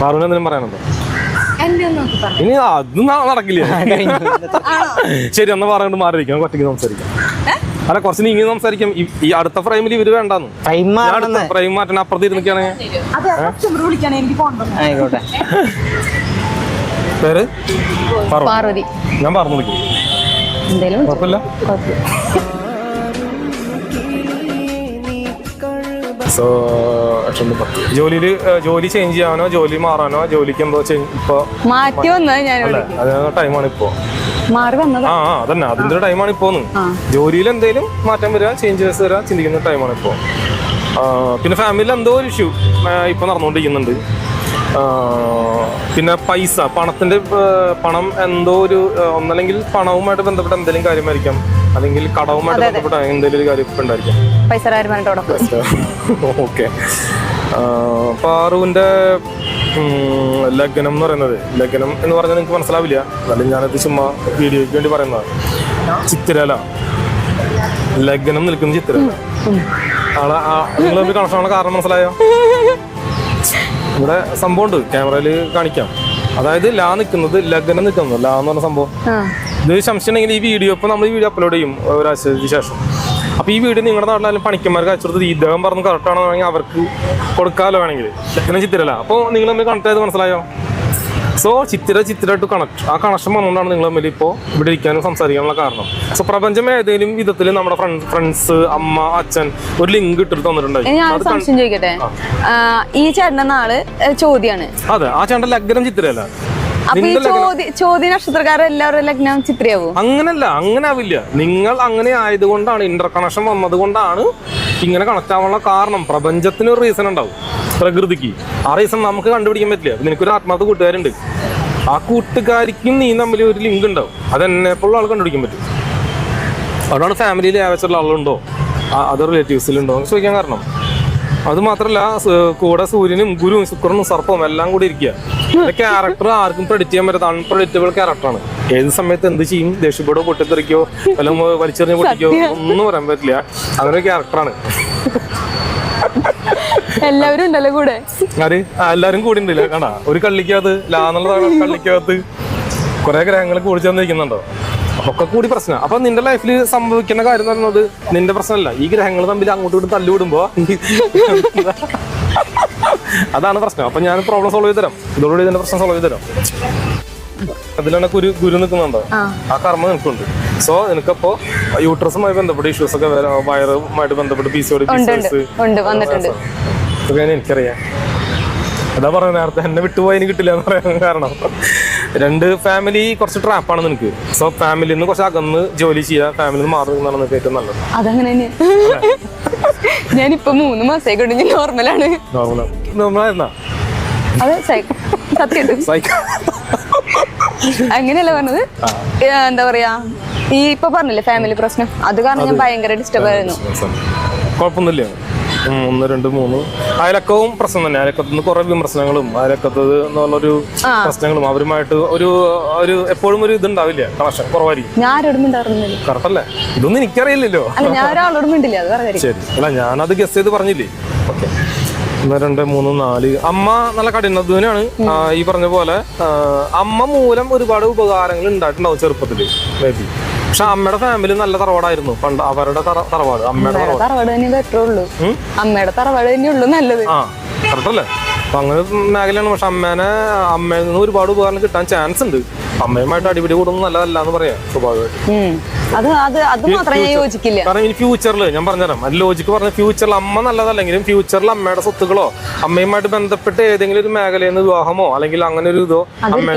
പാറുവിന് എന്തെങ്കിലും പറയാനുണ്ടോ? ഇനി അത് നടക്കില്ല. ശരി എന്നാ പറഞ്ഞിട്ട് മാറിയിരിക്കാം. ഒറ്റയ്ക്ക് സംസാരിക്കാം. അല്ല കുറച്ച് നീങ്ങി സംസാരിക്കാം. ഈ- അടുത്ത ഫ്രെയിമിൽ ഇവർ വേണ്ടാന്ന്. അടുത്ത ഫ്രെയിം മാറ്റാൻ അപ്പുറത്ത് ആയിക്കോട്ടെ. പേര്? പാർവതി. ഞാൻ പറഞ്ഞു കുഴപ്പമില്ല. സോ ജോലിയിൽ ജോലി ചേഞ്ച് ചെയ്യാനോ ജോലി മാറാനോ ജോലിക്ക് എന്തോ ഇപ്പോ മാറ്റി വന്നത് ഞാൻ അതിനുള്ള ടൈമാണ് ഇപ്പോ മാറി വന്നത്? ആ അതന്നെ. അതിന്റെ ഒരു ടൈമാണ് ഇപ്പോ ജോലിയിൽ എന്തെങ്കിലും മാറ്റം വരിക ചേഞ്ചസ് വരാ ചിന്തിക്കുന്ന ടൈമാണ് ഇപ്പോ പിന്നെ ഫാമിലിയിൽ എന്തോ ഒരു ഇഷ്യൂ ഇപ്പൊ നടന്നുകൊണ്ടിരിക്കുന്നുണ്ട് പിന്നെ പൈസ പണത്തിന്റെ പണം എന്തോ ഒരു ഒന്നല്ലെങ്കിൽ പണവുമായിട്ട് ബന്ധപ്പെട്ട എന്തെങ്കിലും കാര്യമായിരിക്കാം അല്ലെങ്കിൽ കടവുമായിട്ട് ബന്ധപ്പെട്ട എന്തെങ്കിലും ഒരു കാര്യം ഉണ്ടായിരിക്കാം പൈസ. ഓക്കെ. പാറുവിന്റെ ലഗ്നം എന്ന് പറയുന്നത് ലഗ്നം എന്ന് പറഞ്ഞാൽ നിങ്ങൾക്ക് മനസ്സിലാവില്ല. എന്നാലും ഞാനത് ചുമ്മാ വീഡിയോയ്ക്ക് വേണ്ടി പറയുന്നതാണ്. ചിത്തിരല. ലഗ്നം നിൽക്കുന്ന ചിത്തിരല. ആളെ നിങ്ങൾ തമ്മിൽ കണക്ഷനുള്ള കാരണം മനസ്സിലായോ? ഇവിടെ സംഭവം ഉണ്ട് ക്യാമറയിൽ കാണിക്കാം. അതായത് ലാ നിൽക്കുന്നത് ലഗ്നം നിൽക്കുന്നത്. ലാ എന്ന് പറഞ്ഞ സംഭവം. ഇത് സംശയം ഉണ്ടെങ്കിൽ ഈ വീഡിയോ ഇപ്പോൾ നമ്മൾ ഈ വീഡിയോ അപ്ലോഡ് ചെയ്യും ഒരാഴ്ചയ്ക്ക് ശേഷം. അപ്പോൾ ഈ വീഡിയോ നിങ്ങളുടെ നാട്ടിലായാലും പണിക്കന്മാർക്ക് അയച്ചു കൊടുത്തത് ഇദ്ദേഹം പറഞ്ഞ് കറക്റ്റാണോ വേണമെങ്കിൽ അവർക്ക് കൊടുക്കാമല്ലോ വേണമെങ്കിൽ. ഇങ്ങനെ ചിത്രല്ല അപ്പോൾ നിങ്ങൾ തമ്മിൽ കണക്ട് ആയത് മനസ്സിലായോ? So Chithira Chithira to connect ആ കണക്ഷൻ വന്നുകൊണ്ടാണ് നിങ്ങൾ തമ്മിൽ ഇപ്പോൾ ഇവിടെ ഇരിക്കാനും സംസാരിക്കാനുള്ള കാരണം. സോ പ്രപഞ്ചം ഏതെങ്കിലും വിധത്തിൽ നമ്മുടെ ഫ്രണ്ട്സ് അമ്മ അച്ഛൻ ഒരു ലിങ്ക് ഇട്ടിട്ട് തന്നിട്ടുണ്ടായി. ഞാൻ ഒരു സംശയം ചോദിക്കട്ടെ? ആ, ഈ ചേട്ടന്റെ നാൾ ഏ, ചോദ്യാണ്. അതെ ആ ചേട്ടന്റെ ലഗ്നം ചിത്തിരല്ല അപ്പൊ ഈ ചോദ്യ ചോദ്യ നക്ഷത്രക്കാരെ എല്ലാവരും ലഗ്നം ചിത്രയാവും? അങ്ങനല്ല അങ്ങനെ ആവില്ല നിങ്ങൾ അങ്ങനെ ആയതുകൊണ്ടാണ് ഇന്റർ കണക്ഷൻ വന്നത് കൊണ്ടാണ് ഇങ്ങനെ കണക്ട് ആവാനുള്ള കാരണം. പ്രപഞ്ചത്തിന് ഒരു റീസൺ ഉണ്ടാവും. പ്രകൃതിക്ക്. ആ റീസൺ നമുക്ക് കണ്ടുപിടിക്കാൻ പറ്റില്ല. നിനക്കൊരു ആത്മാർത്ഥ കൂട്ടുകാരുണ്ട്. ആ കൂട്ടുകാരിക്കും നീ തമ്മിൽ ഒരു ലിങ്ക് ഉണ്ടാവും. അത് എന്നെപ്പോഴുള്ള ആൾ കണ്ടുപിടിക്കാൻ പറ്റും. അതുകൊണ്ടാണ് ഫാമിലിയിൽ ആവശ്യമുള്ള ആളുണ്ടോ? അതർ റിലേറ്റീവ്സിലുണ്ടോ എന്ന് ചോദിക്കാൻ കാരണം. അത് മാത്രല്ല കൂടെ സൂര്യനും ഗുരുവും ശുക്രനും സർപ്പവും എല്ലാം കൂടി ഇരിക്കുക. ക്യാരക്ടർ ആർക്കും പ്രെഡിക്റ്റ് ചെയ്യാൻ പറ്റാത്ത അൺപ്രഡിക്റ്റബിൾ ക്യാരക്ടറാണ് ഏത് സമയത്ത് എന്ത് ചെയ്യും? ദേഷ്യപ്പെടോ പൊട്ടിത്തെറിക്കോ അല്ലെങ്കിൽ വലിച്ചെറിഞ്ഞ് പൊട്ടിക്കോ ഒന്നും പറയാൻ പറ്റില്ല. അങ്ങനെ ഒരു ക്യാരക്ടറാണ് എല്ലാവരും ഉണ്ടല്ലോ കൂടെ? ആര്? എല്ലാരും കൂടി ഉണ്ടല്ലോ. കാണാ ഒരു കള്ളിക്കകത്ത് ലാന്നുള്ള കള്ളിക്കകത്ത്. കുറെ ഗ്രഹങ്ങൾ കൂടി ചേർന്നിരിക്കുന്നുണ്ടോ? ഒക്കെ കൂടി പ്രശ്നം. അപ്പൊ നിന്റെ ലൈഫിൽ സംഭവിക്കുന്ന കാര്യം എന്ന് പറയുന്നത് നിന്റെ പ്രശ്നമല്ല. ഈ ഗ്രഹങ്ങൾ തമ്മിൽ അങ്ങോട്ടും ഇങ്ങോട്ടും തല്ലുവിടുമ്പോ അതാണ് പ്രശ്നം. അപ്പൊ ഞാൻ പ്രോബ്ലം സോൾവ് ചെയ്ത് തരാം ഇതോടുകൂടി ഇതിന്റെ പ്രശ്നം സോൾവ് ചെയ്ത് തരാം അതിലാണ് ഗുരു ഗുരു നിൽക്കുന്നുണ്ടോ? ആ. കർമ്മം നിൽക്കുന്നുണ്ട് സോ നിനക്കപ്പോ യൂട്രസുമായി ബന്ധപ്പെട്ട ഇഷ്യൂസ് ഒക്കെ വയറുമായിട്ട് ബന്ധപ്പെട്ട് പി സി ഓടി ഇതൊക്കെ എനിക്കറിയാം. അതാ പറഞ്ഞ നേരത്തെ എന്നെ വിട്ടുപോയി എനിക്ക് കിട്ടില്ല എന്ന് പറയാൻ കാരണം. രണ്ട് ഫാമിലി കുറച്ച് ട്രാപ്പാണ് നിനക്ക്. സോ ഫാമിലിന്ന് കുറച്ച് അകന്ന് ജോലി ചെയ്യുക ഫാമിലിന്ന് മാറുന്നതാണ് മാറി നിന്നാണ് നിനക്ക് ഏറ്റവും നല്ലത്. അതങ്ങനെ ഞാനിപ്പൊ മൂന്ന് മാസമായി കൊണ്ട് ഞാൻ നോർമലാണ് അത് സത്യം അങ്ങനെയല്ല പറഞ്ഞത്. എന്താ പറയാ ഈ ഇപ്പൊ പറഞ്ഞില്ലേ ഫാമിലി പ്രശ്നം? അത് കാരണം ഞാൻ ഭയങ്കര ഡിസ്റ്റർബ് ആയിരുന്നു. കുഴപ്പമൊന്നുമില്ല. ഒന്ന് രണ്ട് മൂന്ന്. അയലക്കവും പ്രശ്നം തന്നെ. അയലക്കത്ത് നിന്ന് കുറെ വിമർശനങ്ങളും അയലക്കത്ത് എന്നുള്ളൊരു പ്രശ്നങ്ങളും അവരുമായിട്ട് ഒരു ഒരു എപ്പോഴും ഒരു ഇതുണ്ടാവില്ല കണക്ഷൻ കുറവായിരിക്കും. കറക്റ്റ് അല്ലേ? ഇതൊന്നും എനിക്കറിയില്ലല്ലോ. ശരി. അല്ല ഞാനത് ഗസ് ചെയ്ത് പറഞ്ഞില്ലേ? ഓക്കെ ഒന്ന് രണ്ട് മൂന്ന് നാല്. അമ്മ നല്ല കഠിനാധ്വാനാണ്. ഈ പറഞ്ഞ പോലെ അമ്മ മൂലം ഒരുപാട് ഉപകാരങ്ങൾ ഉണ്ടായിട്ടുണ്ടാവും ചെറുപ്പത്തിൽ. മേ ബി പക്ഷെ അമ്മയുടെ ഫാമിലി നല്ല തറവാടായിരുന്നു. പണ്ട് അവരുടെ തറ- തറവാട് അമ്മയുടെ തറവാട്. തന്നെ ബെറ്റർ ഉള്ളൂ. അമ്മയുടെ തറവാട് തന്നെ ഉള്ളൂ നല്ലത്. ആ കറക്റ്റല്ലേ അപ്പൊ അങ്ങനെ മേഖലയാണ്. പക്ഷെ അമ്മേനെ അമ്മയിൽ നിന്ന് ഒരുപാട് ഉപകാരം കിട്ടാൻ ചാൻസ് ഉണ്ട്. അമ്മയുമായിട്ട് അടിപിടി കൂടുന്നത് നല്ലതല്ല എന്ന് പറയാം സ്വാഭാവികമായിട്ട്. കാരണം ഇനി ഫ്യൂച്ചറിൽ ഞാൻ പറഞ്ഞുതരാം. അത് ലോജിക്ക് പറഞ്ഞ ഫ്യൂച്ചറിൽ അമ്മ നല്ലതല്ലെങ്കിലും ഫ്യൂച്ചറിൽ അമ്മയുടെ സ്വത്തുക്കളോ അമ്മയുമായിട്ട് ബന്ധപ്പെട്ട് ഏതെങ്കിലും ഒരു മേഖലയിൽ നിന്ന് വിവാഹമോ അല്ലെങ്കിൽ അങ്ങനെ ഒരു ഇതോ അമ്മ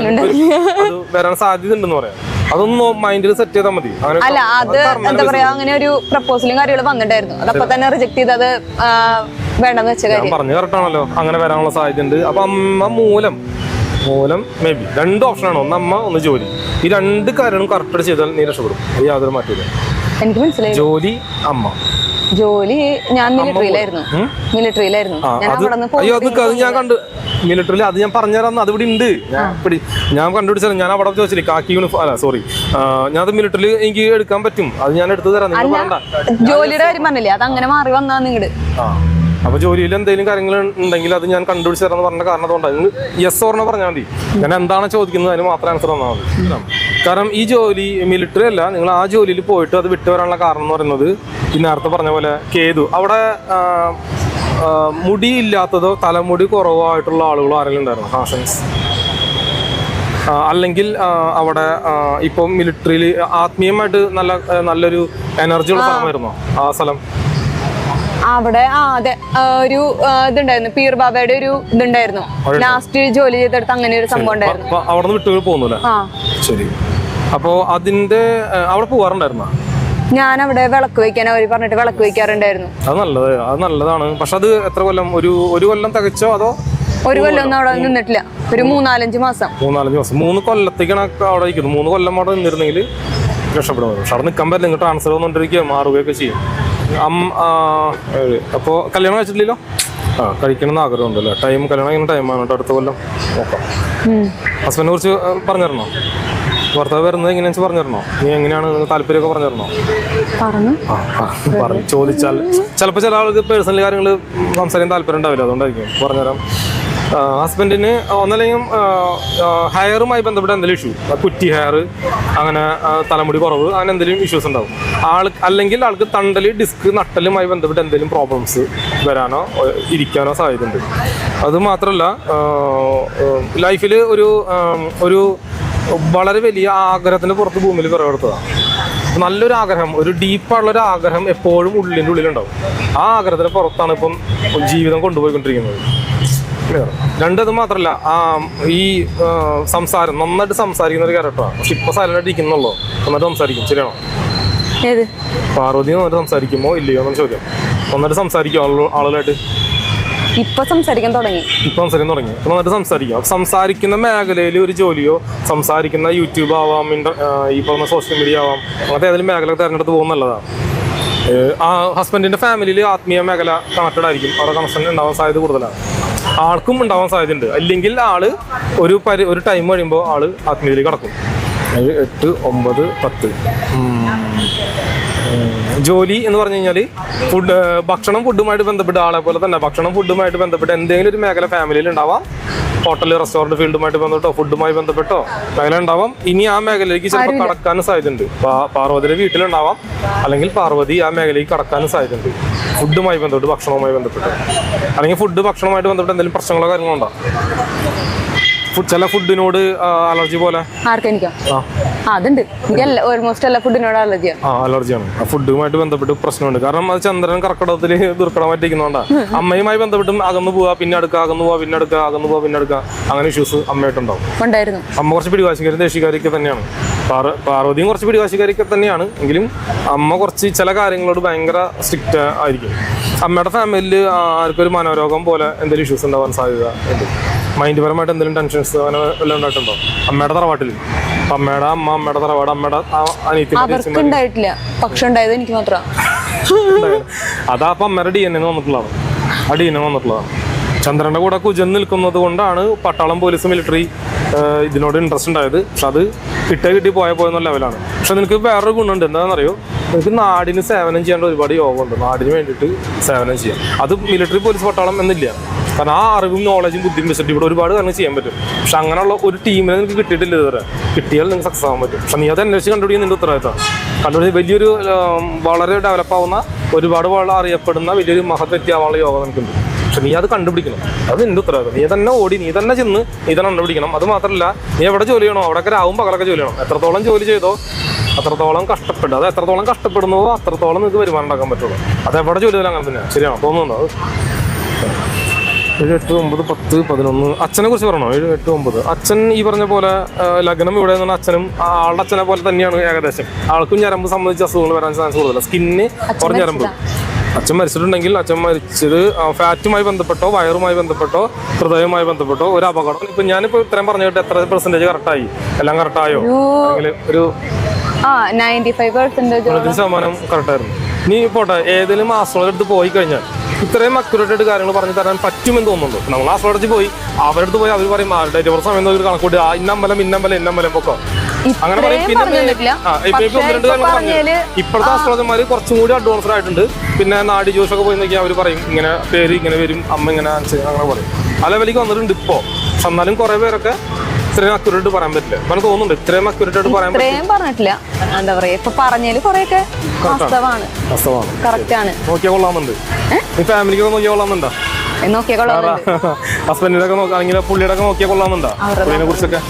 വരാൻ സാധ്യത ഉണ്ടെന്ന് പറയാം. അതൊന്ന് മൈൻഡിൽ സെറ്റ് ചെയ്താൽ മതി. അല്ല അത് എന്താ പറയാ അങ്ങനെ ഒരു പ്രപ്പോസലും കാര്യങ്ങളും വന്നിട്ടായിരുന്നു അതപ്പോ തന്നെ റിജക്ട് ചെയ്തത് വേണ്ടെന്ന് വെച്ച കാര്യം. പറഞ്ഞു കറക്റ്റ് ആണല്ലോ. അങ്ങനെ വരാനുള്ള സാധ്യത ഉണ്ട് അപ്പൊ അമ്മ മൂലം മൂലം മേ ബി രണ്ട് ഓപ്ഷനാണ് ഒന്ന് അമ്മ ഒന്ന് ജോലി. ഈ രണ്ട് കാര്യങ്ങളും കറക്റ്റ് ചെയ്താൽ നീ രക്ഷപ്പെടും. യാതൊരു മാറ്റമില്ല എനിക്ക് മനസ്സിലായി ജോലി അമ്മ. ജോലി ഞാൻ മിലിറ്ററിയിലായിരുന്നു? മിലിറ്ററിയിലായിരുന്നു അയ്യോ അത് അത് ഞാൻ കണ്ടു. മിലിറ്ററിയിൽ അത് ഞാൻ പറഞ്ഞുതരാം അത് ഇവിടെ ഉണ്ട്. ഞാൻ പിടി ഞാൻ കണ്ടുപിടിച്ചത് ഞാൻ അവിടെ ചോദിച്ചില്ലേ കാക്കി യൂണിഫോം അല്ല സോറി ഞാൻ അത് മിലിറ്ററിയിൽ എനിക്ക് എടുക്കാൻ പറ്റും. അത് ഞാൻ എടുത്തു തരാം. ജോലിയുടെ കാര്യം പറഞ്ഞില്ലേ? അത് അങ്ങനെ മാറി വന്നാ നിങ്ങട്. ആ അപ്പൊ ജോലിയിൽ എന്തെങ്കിലും കാര്യങ്ങൾ ഉണ്ടെങ്കിൽ അത് ഞാൻ കണ്ടുപിടിച്ച് തരാന്ന് പറഞ്ഞ കാരണം അതുകൊണ്ടാണ് യെസ് ഓർണ പറഞ്ഞാൽ മതി. ഞാൻ എന്താണ് ചോദിക്കുന്നത് അതിന് മാത്രം ആൻസർ തന്നാൽ മതി. കാരണം ഈ ജോലി മിലിറ്ററി അല്ല നിങ്ങൾ ആ ജോലിയിൽ പോയിട്ട് അത് വിട്ടു വരാനുള്ള കാരണം എന്ന് പറയുന്നത് ഈ നേരത്തെ പറഞ്ഞ പോലെ കേതു. അവിടെ മുടി ഇല്ലാത്തതോ തലമുടി കുറവോ ആയിട്ടുള്ള ആളുകളോ ആരെങ്കിലും ഉണ്ടായിരുന്നു? ഹാസൻസ്. അല്ലെങ്കിൽ അവിടെ ഇപ്പം മിലിറ്ററിയിൽ ആത്മീയമായിട്ട് നല്ല നല്ലൊരു എനർജി ഉള്ള സ്ഥലമായിരുന്നോ? ആ സ്ഥലം. അവിടെ ആ അതെ ഒരു ഇതുണ്ടായിരുന്നു പീർ ബാബയുടെ ഒരു ഇതുണ്ടായിരുന്നു. ലാസ്റ്റ് ജോലി ചെയ്തെടുത്ത് അങ്ങനെ ഒരു സംഭവം ഉണ്ടായിരുന്നു. അവിടെ നിന്ന് വിട്ടു പോകുന്നില്ല? ശരി. അപ്പോ അതിന്റെ അവിടെ പോവാറുണ്ടായിരുന്നോ ഞാൻ അവിടെ വിളക്ക് വെക്കാൻ അവർ പറഞ്ഞിട്ട് വിളക്ക് വെക്കാറുണ്ടായിരുന്നു അത് നല്ലത് അത് നല്ലതാണ്. പക്ഷെ അത് എത്ര കൊല്ലം ഒരു ഒരു കൊല്ലം തികച്ചോ അതോ? ഒരു കൊല്ലം ഒന്നും അവിടെ നിന്നിട്ടില്ല. ഒരു മൂന്നാലഞ്ച് മാസം. മൂന്നാലഞ്ച് മാസം. മൂന്ന് കൊല്ലത്തേക്കാണ് അവിടെ ഇരിക്കുന്നത് മൂന്ന് കൊല്ലം അവിടെ നിന്നിരുന്നെങ്കിൽ രക്ഷപ്പെടുന്നത് പക്ഷെ അവിടെ നിൽക്കാൻ പറ്റില്ല. ട്രാൻസ്ഫർ വന്നുകൊണ്ടിരിക്കുകയും മാറുകയൊക്കെ ചെയ്യും. അം ആ, അപ്പോ കല്യാണം കഴിച്ചിട്ടില്ലല്ലോ? ആ. കഴിക്കണം എന്ന് ആഗ്രഹമുണ്ടല്ലോ? ടൈം കല്യാണം കഴിക്കുന്ന ടൈമാണ് കേട്ടോ അടുത്ത കൊല്ലം. നോക്കാം. ഹസ്ബൻഡിനെ കുറിച്ച് പറഞ്ഞിരുന്നോ? ഭർത്താവ് വരുന്നത് എങ്ങനെയാണെന്ന് പറഞ്ഞു പറഞ്ഞിരുന്നോ? നീ എങ്ങനെയാണ് താല്പര്യമൊക്കെ പറഞ്ഞിരുന്നോ? പറഞ്ഞു. ആ ആ പറഞ്ഞു. ചോദിച്ചാൽ ചിലപ്പോൾ ചില ആൾക്ക് പേഴ്സണൽ കാര്യങ്ങൾ സംസാരിക്കാൻ താല്പര്യം ഉണ്ടാവില്ല. അതുകൊണ്ടായിരിക്കും പറഞ്ഞുതരാം. ഹസ്ബൻഡിന് ഒന്നല്ലെങ്കിൽ ഹെയറുമായി ബന്ധപ്പെട്ട എന്തെങ്കിലും ഇഷ്യൂ കുറ്റി ഹെയർ അങ്ങനെ തലമുടി കുറവ് അങ്ങനെ എന്തെങ്കിലും ഇഷ്യൂസ് ഉണ്ടാവും. ആൾ അല്ലെങ്കിൽ ആൾക്ക് തണ്ടൽ ഡിസ്ക് നട്ടലുമായി ബന്ധപ്പെട്ട് എന്തെങ്കിലും പ്രോബ്ലംസ് വരാനോ ഇരിക്കാനോ സാധ്യതയുണ്ട്. അത് മാത്രമല്ല ലൈഫിൽ ഒരു ഒരു വളരെ വലിയ ആഗ്രഹത്തിന് പുറത്ത് ഭൂമിയിൽ വിറവെടുത്തതാണ് നല്ലൊരു ആഗ്രഹം ഒരു ഡീപ്പായുള്ള ഒരു ആഗ്രഹം എപ്പോഴും ഉള്ളിന്റെ ഉള്ളിലുണ്ടാവും. ആ ആഗ്രഹത്തിന് പുറത്താണ് ഇപ്പം ജീവിതം കൊണ്ടുപോയിക്കൊണ്ടിരിക്കുന്നത്. Clear? രണ്ടത് മാത്രമല്ല ആ ഈ സംസാരം നന്നായിട്ട് സംസാരിക്കുന്ന ഒരു ക്യാരക്ടറാണ് പക്ഷെ ഇപ്പൊ സൈലന്റ് ഇരിക്കുന്നുള്ളൂ നന്നായിട്ട് സംസാരിക്കും. ശരിയാണോ? ഏത്? പാർവതി നന്നായിട്ട് സംസാരിക്കുമോ? ഇല്ലയോ എന്നൊരു ചോദ്യം. നന്നായിട്ട് സംസാരിക്കും ആളുകളായിട്ട്? ഇപ്പൊ സംസാരിക്കാൻ തുടങ്ങി. ഇപ്പൊ സംസാരിക്കാൻ തുടങ്ങി. ഇപ്പൊ നന്നായിട്ട് സംസാരിക്കും. അപ്പൊ സംസാരിക്കുന്ന മേഖലയിൽ ഒരു ജോലിയോ സംസാരിക്കുന്ന യൂട്യൂബ് ആവാം ഇന്റർ ഈ പറഞ്ഞ സോഷ്യൽ മീഡിയ ആവാം അങ്ങനത്തെ ഏതെങ്കിലും മേഖല തിരഞ്ഞെടുത്ത് പോകുന്ന നല്ലതാണ് ഏഹ് ആ ഹസ്ബൻഡിന്റെ ഫാമിലിയിൽ ആത്മീയ മേഖല കണക്റ്റഡ് ആയിരിക്കും. അവിടെ കണക്ഷൻ ഉണ്ടാവാൻ സാധ്യത കൂടുതലാണ്. ആൾക്കും ഉണ്ടാവാൻ സാധ്യതയുണ്ട്. അല്ലെങ്കിൽ ആൾ ഒരു പരി ഒരു ടൈം കഴിയുമ്പോൾ ആൾ ആത്മീയതയിലേക്ക് കടക്കും. എട്ട് ഒമ്പത് പത്ത്. ജോലി എന്ന് പറഞ്ഞു കഴിഞ്ഞാൽ ഫുഡ് ഭക്ഷണം ഫുഡുമായിട്ട് ബന്ധപ്പെട്ട ആളെ പോലെ തന്നെ. ഭക്ഷണം ഫുഡുമായിട്ട് ബന്ധപ്പെട്ട് എന്തെങ്കിലും ഒരു മേഖല ഫാമിലിയിൽ ഉണ്ടാവാം. ഹോട്ടൽ റെസ്റ്റോറന്റ് ഫീൽഡുമായിട്ട് ബന്ധപ്പെട്ടോ ഫുഡുമായി ബന്ധപ്പെട്ടോ മേഖല ഉണ്ടാവാം. ഇനി ആ മേഖലയിലേക്ക് ചിലപ്പോൾ കടക്കാനും സാധ്യതയുണ്ട്. പാർവതിയുടെ വീട്ടിലുണ്ടാവാം. അല്ലെങ്കിൽ പാർവതി ആ മേഖലയിലേക്ക് കടക്കാനും സാധ്യതയുണ്ട്. ഫുഡുമായി ബന്ധപ്പെട്ട് ഭക്ഷണവുമായി ബന്ധപ്പെട്ട്. അല്ലെങ്കിൽ ഫുഡ് ഭക്ഷണവുമായിട്ട് ബന്ധപ്പെട്ട് എന്തെങ്കിലും പ്രശ്നങ്ങളോ കാര്യങ്ങളോ ഉണ്ടോ? ഫുഡ് ചില ഫുഡിനോട് അലർജി പോലെ? ആ. അതുണ്ട്. എനിക്ക് ഓൾമോസ്റ്റ് എല്ലാ ഫുഡിനോട് അലർജിയാണ് ആ അലർജിയാണ് ഫുഡുമായിട്ട് ബന്ധപ്പെട്ട് പ്രശ്നമുണ്ട്. കാരണം അത് ചന്ദ്രൻ കർക്കിടകത്തിൽ ദുർഘടമായിട്ടിരിക്കുന്നതുകൊണ്ടാണ് അമ്മയുമായി ബന്ധപ്പെട്ടും അകന്നു പോവാ പിന്നെ അടുക്കുക അകന്നു പോവാ പിന്നെ അടുക്കുക അകന്നു പോവാ പിന്നെ അടുക്കുക അങ്ങനെ ഇഷ്യൂസ് അമ്മയായിട്ടുണ്ടാവും. ഉണ്ടായിരുന്നു. അമ്മ കുറച്ച് പിടിവാശിക്കാരും ദേശീയക്കാരൊക്കെ തന്നെയാണ്. പാർ പാർവതിയും കുറച്ച് പിടിവാശിക്കാരൊക്കെ തന്നെയാണ്. എങ്കിലും അമ്മ കുറച്ച് ചില കാര്യങ്ങളോട് ഭയങ്കര സ്ട്രിക്റ്റ് ആയിരിക്കും. അമ്മയുടെ ഫാമിലിയിൽ ആർക്കൊരു മനോരോഗം പോലെ എന്തെങ്കിലും ഇഷ്യൂസ് ഉണ്ടാവാൻ സാധ്യത ഉണ്ട്. മൈൻഡ് പരമായിട്ട് എന്തെങ്കിലും ടെൻഷൻസ് അങ്ങനെ വല്ലതും ഉണ്ടായിട്ടുണ്ടോ? അമ്മയുടെ തറവാട്ടിൽ അപ്പൊ അമ്മയുടെ അമ്മ അമ്മയുടെ തറവാട് അമ്മയുടെ അനിയത്തി ഉണ്ടായിട്ടില്ല പക്ഷെ ഉണ്ടായത് എനിക്ക് മാത്രം. അതാ അപ്പൊ അമ്മയുടെ ഡി എൻ എന്ന് വന്നിട്ടുള്ളതാണ്. ആ ഡി എൻ വന്നിട്ടുള്ളതാണ്. ചന്ദ്രന്റെ കൂടെ കുജൻ നിൽക്കുന്നത് കൊണ്ടാണ് പട്ടാളം പോലീസ് മിലിറ്ററി ഇതിനോട് ഇൻട്രസ്റ്റ് ഉണ്ടായത്. പക്ഷെ അത് കിട്ടേ കിട്ടി പോയ പോയെന്ന ലെവലാണ് പക്ഷെ നിനക്ക് വേറൊരു ഗുണമുണ്ട്. എന്താണെന്നറിയോ? നിനക്ക് നാടിന് സേവനം ചെയ്യേണ്ട ഒരുപാട് യോഗമുണ്ട്. നാടിന് വേണ്ടിയിട്ട് സേവനം ചെയ്യാം. അത് മിലിറ്ററി പോലീസ് പട്ടാളം എന്നില്ല. കാരണം ആ അറിവും നോളജും ബുദ്ധിയും വെച്ചിട്ട് ഇവിടെ ഒരുപാട് കാര്യങ്ങൾ ചെയ്യാൻ പറ്റും. പക്ഷെ അങ്ങനെയുള്ള ഒരു ടീമിനെ നിങ്ങൾക്ക് കിട്ടിയിട്ടില്ല ഇതുവരെ. കിട്ടിയാൽ നിങ്ങൾക്ക് സക്സസ് ആവാൻ പറ്റും. പക്ഷെ നീ അത് അന്വേഷിച്ച് കണ്ടുപിടിക്കുന്ന നിന്റെ ഉത്തരവാദിത്തം കണ്ടുപിടി വലിയൊരു വളരെ ഡെവലപ്പ് ആവുന്ന ഒരുപാട് വളരെ അറിയപ്പെടുന്ന വലിയൊരു മഹത് വ്യക്തിയാവാനുള്ള യോഗ നിനക്കുണ്ട്. പക്ഷെ നീ അത് കണ്ടുപിടിക്കണം. അത് നിന്റെ ഉത്തരവാദിത്തം. നീ തന്നെ ഓടി നീ തന്നെ ചെന്ന് നീ തന്നെ കണ്ടുപിടിക്കണം. അത് മാത്രമല്ല നീ എവിടെ ജോലി ചെയ്യണോ അവിടെയൊക്കെ രാവും പകലൊക്കെ ജോലി ചെയ്യണം. എത്രത്തോളം ജോലി ചെയ്തോ അത്രത്തോളം കഷ്ടപ്പെടുക അത് എത്രത്തോളം കഷ്ടപ്പെടുന്നതോ അത്രത്തോളം നിങ്ങൾക്ക് വരുമാനം ഉണ്ടാക്കാൻ പറ്റുള്ളൂ. അത് എവിടെ ജോലി ചെയ്താലും അങ്ങനെ തന്നെയാണ് ശരിയാണോ? തോന്നുന്നുണ്ടോ അത്? ഏഴ് എട്ട് ഒമ്പത് പത്ത് പതിനൊന്ന്. അച്ഛനെ കുറിച്ച് പറയണോ? ഏഴ് എട്ട് ഒമ്പത്. അച്ഛൻ ഈ പറഞ്ഞ പോലെ ലഗ്നം ഇവിടെ നിന്ന് അച്ഛനും ആളുടെ അച്ഛനെ പോലെ തന്നെയാണ് ഏകദേശം. ആൾക്കും ഞരമ്പ് സംബന്ധിച്ച് അസുഖങ്ങൾ വരാൻ ചാൻസ് കൂടുതലാണ് സ്കിന്ന് കുറഞ്ഞ ഞരമ്പ്. അച്ഛൻ മരിച്ചിട്ടുണ്ടെങ്കിൽ അച്ഛൻ മരിച്ചത് ഫാറ്റുമായി ബന്ധപ്പെട്ടോ വയറുമായി ബന്ധപ്പെട്ടോ ഹൃദയവുമായി ബന്ധപ്പെട്ടോ ഒരു അപകടം. ഇപ്പൊ ഞാനിപ്പോ ഇത്രയും പറഞ്ഞു കേട്ട് എത്ര പെർസെന്റേജ് കറക്റ്റായി എല്ലാം കറക്റ്റായോ അല്ലെങ്കിൽ ഒരു ശതമാനം കറക്റ്റായിരുന്നു നീ പോട്ടെ ഏതെങ്കിലും ആസ്ട്രോളജി എടുത്ത് പോയി കഴിഞ്ഞാൽ ഇത്രയും അക്യുറേറ്റ് ആയിട്ട് കാര്യങ്ങൾ പറഞ്ഞു തരാൻ പറ്റുമെന്ന് തോന്നുന്നുണ്ട്. നമ്മൾ ആസ്ട്രോളജി പോയി അവരുടെ അടുത്ത് പോയി അവർ പറയും ഓഫ് സമയം നോക്കി കണക്കൂട്ടി ആ ഇന്നമ്പലം ഇന്നമ്പലം ഇന്നമ്പലം പൊക്കെ അങ്ങനെ പറയും. പിന്നെ ഇപ്പോഴത്തെ ആസ്ട്രോളജന്മാര് കുറച്ചും കൂടി അഡ്വാൻസ്ഡ് ആയിട്ടുണ്ട്. പിന്നെ നാടി ജ്യൂസ് ഒക്കെ പോയി നോക്കിയാൽ അവർ പറയും ഇങ്ങനെ പേര് ഇങ്ങനെ വരും അമ്മ ഇങ്ങനെ അങ്ങനെ പറയും. ആ ലെവലിലേക്ക് വന്നിട്ടുണ്ട് ഇപ്പോ. പക്ഷെ എന്നാലും കുറെ പേരൊക്കെ ഇത്രയും അക്യുറേറ്റ് പറയാൻ പറ്റില്ല. നമുക്ക് തോന്നുന്നുണ്ട്? ഇത്രയും അക്യുറേറ്റ് ആയിട്ട് പറയാൻ ഇത്രയും പറഞ്ഞിട്ടില്ല. എന്താ പറയാ ഇപ്പൊ പറഞ്ഞതിൽ കൊറേയൊക്കെ വാസ്തവാണ് വാസ്തവമാണ്. കറക്റ്റ് ആണ്. നോക്കിയാൽ കൊള്ളാമെന്നുണ്ട്. ഈ ഫാമിലിക്ക് നോക്കിയാൽ കൊള്ളാമെന്നുണ്ടോ? നോക്കിയാൽ ഹസ്ബൻഡിനൊക്കെ നോക്കുകയാണെങ്കിൽ പുള്ളിയുടെ ഒക്കെ നോക്കിയാൽ കൊള്ളാമെന്നുണ്ടോ? അതിനെ കുറിച്ചൊക്കെ.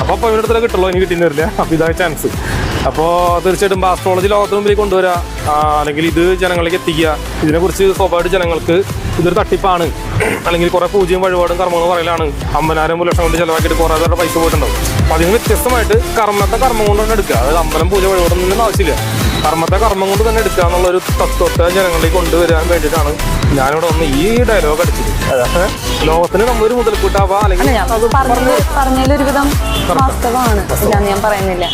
അപ്പൊ അപ്പൊ ഇവരുടെ അടുത്തല്ലേ കിട്ടുള്ളൂ എനിക്ക് വരില്ല. അപ്പൊ ഇതായ ചാൻസ് അപ്പോൾ തീർച്ചയായിട്ടും ആസ്ട്രോളജി ലോകത്തിന് മുമ്പിൽ കൊണ്ടുവരിക അല്ലെങ്കിൽ ഇത് ജനങ്ങളിലേക്ക് എത്തിക്കുക. ഇതിനെക്കുറിച്ച് സ്വാഭാവിക ജനങ്ങൾക്ക് ഇതൊരു തട്ടിപ്പാണ്. അല്ലെങ്കിൽ കുറെ പൂജ്യം വഴിപാടും കർമ്മങ്ങളും പറയലാണ്. അമ്പതിനായിരം ഒരു ലക്ഷം കൊണ്ട് ചിലവാക്കിയിട്ട് കുറേ പേരുടെ പൈസ പോയിട്ടുണ്ടാവും. അപ്പോൾ അതിന് വ്യത്യസ്തമായിട്ട് കർമ്മത്തെ കർമ്മം കൊണ്ട് തന്നെ എടുക്കുക. അതായത് അമ്പലം പൂജ വഴിപാടൊന്നും ആവശ്യമില്ല. കർമ്മത്തെ കർമ്മം കൊണ്ട് തന്നെ എടുക്കുക എന്നുള്ള ഒരു തത്വത്തെ ജനങ്ങളിലേക്ക് കൊണ്ടുവരാൻ വേണ്ടിയിട്ടാണ് ഞാനിവിടെ വന്ന് ഈ ഡയലോഗ് അടിച്ചത്. അതായത് ലോകത്തിന് നമ്മളൊരു മുതൽക്കൂട്ടാവാ. അല്ലെങ്കിൽ ഞാൻ പറഞ്ഞത് പറഞ്ഞതിൽ ഒരുവിധം വാസ്തവമാണ്. ഞാൻ പറയുന്നില്ല.